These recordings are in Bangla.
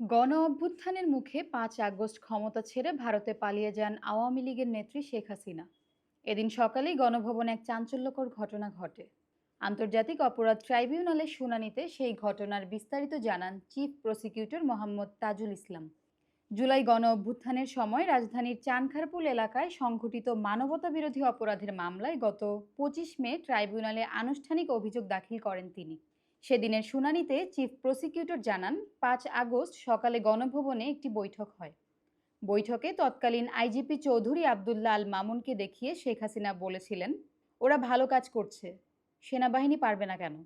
গণ অভ্যুত্থানের মুখে পাঁচ আগস্ট ক্ষমতা ছেড়ে ভারতে পালিয়ে যান আওয়ামী লীগের নেত্রী শেখ হাসিনা। এদিন সকালেই গণভবনে এক চাঞ্চল্যকর ঘটনা ঘটে। আন্তর্জাতিক অপরাধ ট্রাইব্যুনালের শুনানিতে সেই ঘটনার বিস্তারিত জানান চিফ প্রসিকিউটর মোহাম্মদ তাজুল ইসলাম। জুলাই গণ অভ্যুত্থানের সময় রাজধানীর চানখারপুল এলাকায় সংঘটিত মানবতাবিরোধী অপরাধের মামলায় গত পঁচিশ মে ট্রাইব্যুনালে আনুষ্ঠানিক অভিযোগ দাখিল করেন তিনি। সেদিনের শুনানিতে চিফ প্রসিকিউটর জানান, পাঁচ আগস্ট সকালে গণভবনে একটি বৈঠক হয়। বৈঠকে তৎকালীন আইজিপি চৌধুরী আবদুল্লাহ আল মামুনকে দেখিয়ে শেখ হাসিনা বলেছিলেন, ওরা ভালো কাজ করছে, সেনাবাহিনী পারবে না কেন?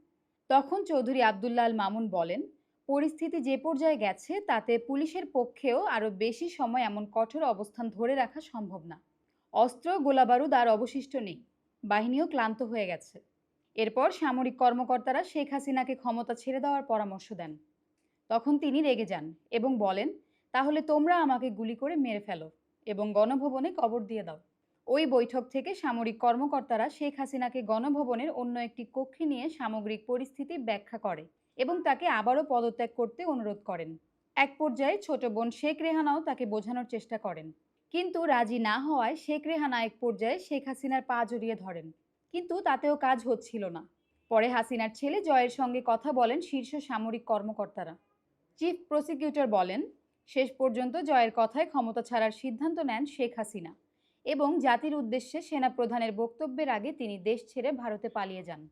তখন চৌধুরী আবদুল্লাহ আল মামুন বলেন, পরিস্থিতি যে পর্যায়ে গেছে, তাতে পুলিশের পক্ষেও আরও বেশি সময় এমন কঠোর অবস্থান ধরে রাখা সম্ভব না। অস্ত্র, গোলাবারুদ আর অবশিষ্ট নেই। বাহিনীও ক্লান্ত হয়ে গেছে। এরপর সামরিক কর্মকর্তারা শেখ হাসিনাকে ক্ষমতা ছেড়ে দেওয়ার পরামর্শ দেন। তখন তিনি রেগে যান এবং বলেন, তাহলে তোমরা আমাকে গুলি করে মেরে ফেলো এবং গণভবনে কবর দিয়ে দাও। ওই বৈঠক থেকে সামরিক কর্মকর্তারা শেখ হাসিনাকে গণভবনের অন্য একটি কক্ষে নিয়ে সামগ্রিক পরিস্থিতি ব্যাখ্যা করে এবং তাকে আবারও পদত্যাগ করতে অনুরোধ করেন। এক পর্যায়ে ছোট বোন শেখ রেহানাও তাকে বোঝানোর চেষ্টা করেন। কিন্তু রাজি না হওয়ায় শেখ রেহানা এক পর্যায়ে শেখ হাসিনার পা জড়িয়ে ধরেন। কিন্তু তাতেও কাজ হচ্ছিল না। পরে হাসিনার ছেলে জয়ের সঙ্গে কথা বলেন শীর্ষ সামরিক কর্মকর্তারা। চিফ প্রসিকিউটর বলেন, শেষ পর্যন্ত জয়ের কথায় ক্ষমতা ছাড়ার সিদ্ধান্ত নেন শেখ হাসিনা এবং জাতির উদ্দেশ্যে সেনাপ্রধানের বক্তব্যের আগে তিনি দেশ ছেড়ে ভারতে পালিয়ে যান।